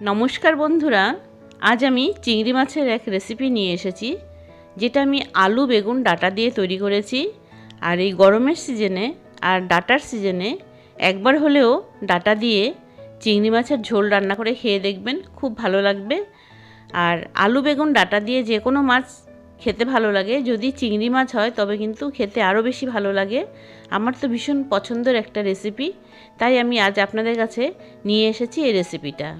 নমস্কার বন্ধুরা, আজ আমি চিংড়ি মাছের এক রেসিপি নিয়ে এসেছি, যেটা আমি আলু, বেগুন, ডাটা দিয়ে তৈরি করেছি। আর এই গরমের সিজনে আর ডাটার সিজনে একবার হলেও ডাটা দিয়ে চিংড়ি মাছের ঝোল রান্না করে খেয়ে দেখবেন, খুব ভালো লাগবে। আর আলু, বেগুন, ডাটা দিয়ে যে কোনো মাছ খেতে ভালো লাগে। যদি চিংড়ি মাছ হয়, তবে কিন্তু খেতে আরও বেশি ভালো লাগে। আমার তো ভীষণ পছন্দের একটা রেসিপি তাই আমি আজ আপনাদের কাছে নিয়ে এসেছি এই রেসিপিটা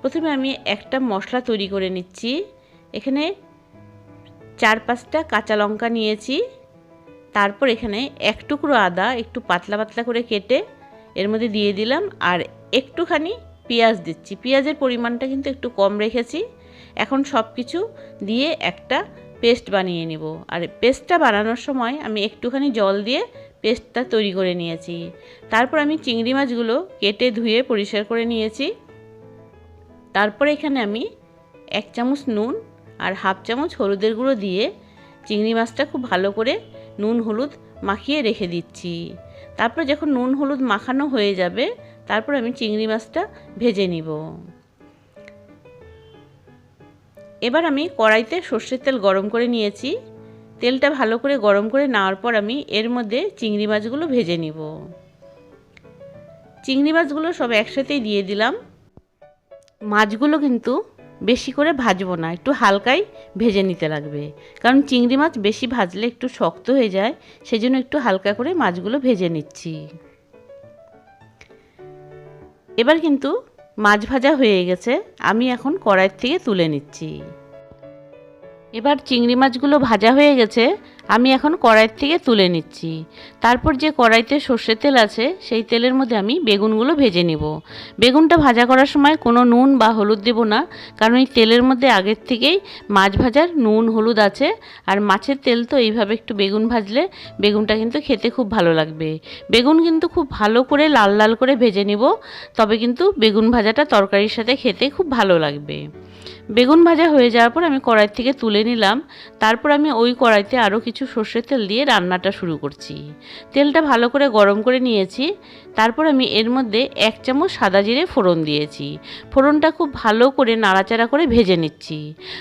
প্রথমে আমি একটা মশলা তৈরি করে নিচ্ছি। এখানে চার পাঁচটা কাঁচা লঙ্কা নিয়েছি। তারপর এখানে এক টুকরো আদা একটু পাতলা পাতলা করে কেটে এর মধ্যে দিয়ে দিলাম আর একটুখানি পেঁয়াজ দিচ্ছি। পেঁয়াজের পরিমাণটা কিন্তু একটু কম রেখেছি। এখন সব কিছু দিয়ে একটা পেস্ট বানিয়ে নিব। আর পেস্টটা বানানোর সময় আমি একটুখানি জল দিয়ে পেস্টটা তৈরি করে নিয়েছি। তারপর আমি চিংড়ি মাছগুলো কেটে ধুয়ে পরিষ্কার করে নিয়েছি। তারপর এখানে আমি এক চামচ নুন আর হাফ চামচ হলুদের গুঁড়ো দিয়ে চিংড়ি মাছটা খুব ভালো করে নুন হলুদ মাখিয়ে রেখে দিচ্ছি। তারপর যখন নুন হলুদ মাখানো হয়ে যাবে, তারপর আমি চিংড়ি মাছটা ভেজে নিব। এবার আমি কড়াইতে সর্ষের তেল গরম করে নিয়েছি। তেলটা ভালো করে গরম করে নেওয়ার পর আমি এর মধ্যে চিংড়ি মাছগুলো ভেজে নিব। চিংড়ি মাছগুলো সব একসাথেই দিয়ে দিলাম। মাছগুলো কিন্তু বেশি করে ভাজবো না, একটু হালকাই ভেজে নিতে লাগবে। কারণ চিংড়ি মাছ বেশি ভাজলে একটু শক্ত হয়ে যায়, সেজন্য একটু হালকা করে মাছগুলো ভেজে নিচ্ছি। এবার কিন্তু মাছ ভাজা হয়ে গেছে, আমি এখন কড়াইয়ের থেকে তুলে নিচ্ছি। এবার চিংড়ি মাছগুলো ভাজা হয়ে গেছে আমি এখন কড়াইয়ের থেকে তুলে নিচ্ছি। তারপর যে কড়াইতে সর্ষের তেল আছে, সেই তেলের মধ্যে আমি বেগুনগুলো ভেজে নেব। বেগুনটা ভাজা করার সময় কোনো নুন বা হলুদ দেব না, কারণ এই তেলের মধ্যে আগের থেকেই মাছ ভাজার নুন, হলুদ আছে। আর মাছের তেল তো এইভাবে একটু বেগুন ভাজলে বেগুনটা কিন্তু খেতে খুব ভালো লাগবে। বেগুন কিন্তু খুব ভালো করে লাল লাল করে ভেজে নিব, তবে কিন্তু বেগুন ভাজাটা তরকারির সাথে খেতে খুব ভালো লাগবে। বেগুন ভাজা হয়ে যাওয়ার পর আমি কড়াই থেকে তুলে নিলাম। তারপর আমি ওই কড়াইতে আরও কিছু সর্ষের তেল দিয়ে রান্নাটা শুরু করছি। তেলটা ভালো করে গরম করে নিয়েছি। তারপর আমি এর মধ্যে এক চামচ সাদা জিরে ফোড়ন দিয়েছি। ফোড়নটা খুব ভালো করে নাড়াচাড়া করে ভেজে নিচ্ছি।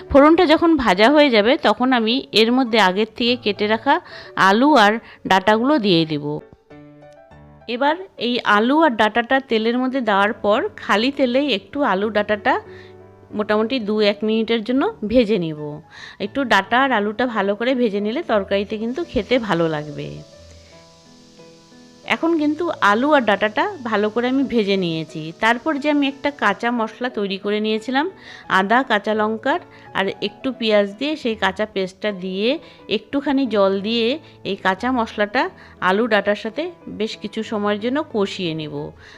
ফোড়নটা যখন ভাজা হয়ে যাবে, তখন আমি এর মধ্যে আগের থেকে কেটে রাখা আলু আর ডাটাগুলো দিয়ে দেব। এবার এই আলু আর ডাটাটা তেলের মধ্যে দেওয়ার পর খালি তেলেই একটু আলু ডাটাটা মোটামুটি দু এক মিনিটের জন্য ভেজে নিব। একটু ডাটা আর আলুটা ভালো করে ভেজে নিলে তরকারিতে কিন্তু খেতে ভালো লাগবে। এখন কিন্তু আলু আর ডাটাটা ভালো করে আমি ভেজে নিয়েছি। তারপর যে আমি একটা কাঁচা মশলা তৈরি করে নিয়েছিলাম, আদা, কাঁচা লঙ্কার আর একটু পেঁয়াজ দিয়ে সেই কাঁচা পেস্টটা দিয়ে একটুখানি জল দিয়ে এই কাঁচা মশলাটা আলু, ডাটার সাথে বেশ কিছু সময়ের জন্য কষিয়ে নেব।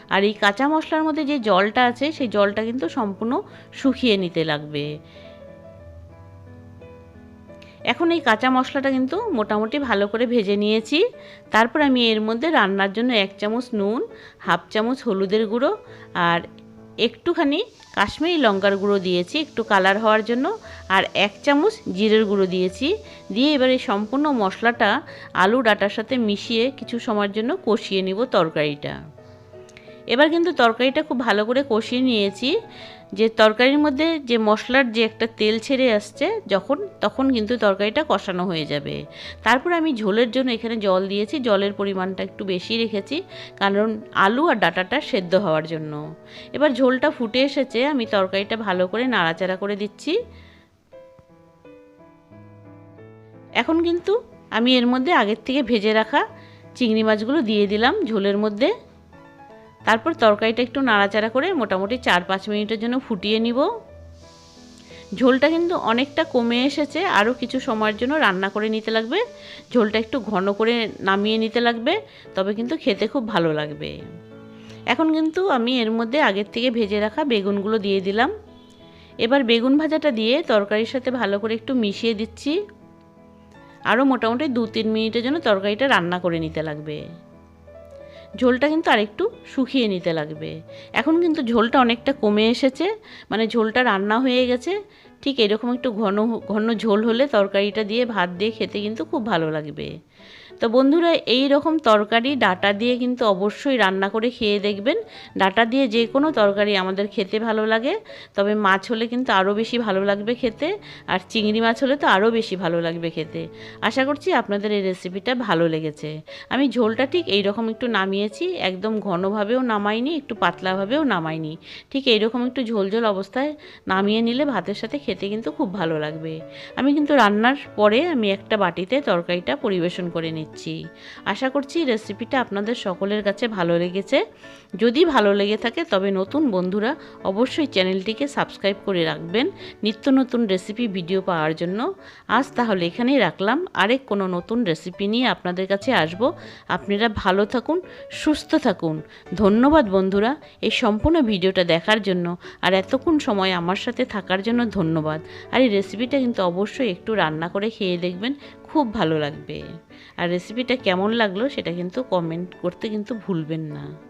আর এই কাঁচা মশলার মধ্যে যে জলটা আছে, সেই জলটা কিন্তু সম্পূর্ণ শুকিয়ে নিতে লাগবে। এখন এই কাঁচা মশলাটা কিন্তু মোটামুটি ভালো করে ভেজে নিয়েছি। তারপর আমি এর মধ্যে রান্নার জন্য এক চামচ নুন, হাফ চামচ হলুদের গুঁড়ো আর একটুখানি কাশ্মীরি লঙ্কার গুঁড়ো দিয়েছি একটু কালার হওয়ার জন্য আর এক চামচ জিরের গুঁড়ো দিয়েছি। দিয়ে এবার এই সম্পূর্ণ মশলাটা আলু ডাটার সাথে মিশিয়ে কিছু সময়ের জন্য কষিয়ে নিব তরকারিটা। এবার কিন্তু তরকারিটা খুব ভালো করে কষিয়ে নিয়েছি। যে তরকারির মধ্যে যে মশলার যে একটা তেল ছেড়ে আসছে, যখন, তখন কিন্তু তরকারিটা কষানো হয়ে যাবে। তারপর আমি ঝোলের জন্য এখানে জল দিয়েছি। জলের পরিমাণটা একটু বেশি রেখেছি, কারণ আলু আর ডাটাটা সেদ্ধ হওয়ার জন্য। এবার ঝোলটা ফুটে এসেছে, আমি তরকারিটা ভালো করে নাড়াচাড়া করে দিচ্ছি। এখন কিন্তু আমি এর মধ্যে আগের থেকে ভেজে রাখা চিংড়ি মাছগুলো দিয়ে দিলাম ঝোলের মধ্যে। তারপর তরকারিটা একটু নাড়াচাড়া করে মোটামুটি চার পাঁচ মিনিটের জন্য ফুটিয়ে নিব। ঝোলটা কিন্তু অনেকটা কমে এসেছে, আরও কিছু সময়ের জন্য রান্না করে নিতে লাগবে। ঝোলটা একটু ঘন করে নামিয়ে নিতে লাগবে, তবে কিন্তু খেতে খুব ভালো লাগবে। এখন কিন্তু আমি এর মধ্যে আগের থেকে ভেজে রাখা বেগুনগুলো দিয়ে দিলাম। এবার বেগুন ভাজাটা দিয়ে তরকারির সাথে ভালো করে একটু মিশিয়ে দিচ্ছি। আরও মোটামুটি দু তিন মিনিটের জন্য তরকারিটা রান্না করে নিতে লাগবে। ঝোলটা কিন্তু আরেকটু শুকিয়ে নিতে লাগবে। এখন কিন্তু ঝোলটা অনেকটা কমে এসেছে মানে ঝোলটা রান্না হয়ে গেছে। ঠিক এরকম একটু ঘন ঘন ঝোল হলে তরকারিটা দিয়ে ভাত দিয়ে খেতে কিন্তু খুব ভালো লাগবে। তো বন্ধুরা, এই রকম তরকারি, ডাটা দিয়ে কিন্তু অবশ্যই রান্না করে খেয়ে দেখবেন। ডাটা দিয়ে যে কোনো তরকারি আমাদের খেতে ভালো লাগে, তবে মাছ হলে কিন্তু আরও বেশি ভালো লাগবে খেতে, আর চিংড়ি মাছ হলে তো আরও বেশি ভালো লাগবে খেতে। আশা করছি আপনাদের এই রেসিপিটা ভালো লেগেছে। আমি ঝোলটা ঠিক এই রকম একটু নামিয়েছি, একদম ঘনভাবেও নামাইনি, একটু পাতলাভাবেও নামাইনি। ঠিক এইরকম একটু ঝোল ঝোল অবস্থায় নামিয়ে নিলে ভাতের সাথে খেতে কিন্তু খুব ভালো লাগবে। আমি কিন্তু রান্নার পরে আমি একটা বাটিতে তরকারিটা পরিবেশন করে নিচ্ছি আশা করছি রেসিপিটা আপনাদের সকলের কাছে ভালো লেগেছে। যদি ভালো লেগে থাকে, তবে নতুন বন্ধুরা অবশ্যই চ্যানেলটিকে সাবস্ক্রাইব করে রাখবেন নিত্য নতুন রেসিপি ভিডিও পাওয়ার জন্য। আজ তাহলে এখানেই রাখলাম। আরেক কোনো নতুন রেসিপি নিয়ে আপনাদের কাছে আসব। আপনারা ভালো থাকুন, সুস্থ থাকুন। ধন্যবাদ বন্ধুরা এই সম্পূর্ণ ভিডিওটা দেখার জন্য। আর এতক্ষণ সময় আমার সাথে থাকার জন্য ধন্যবাদ। আর এই রেসিপিটা কিন্তু অবশ্যই একটু রান্না করে খেয়ে দেখবেন। খুব ভালো লাগবে। আর রেসিপিটা কেমন লাগল সেটা কিন্তু কমেন্ট করতে কিন্তু ভুলবেন না।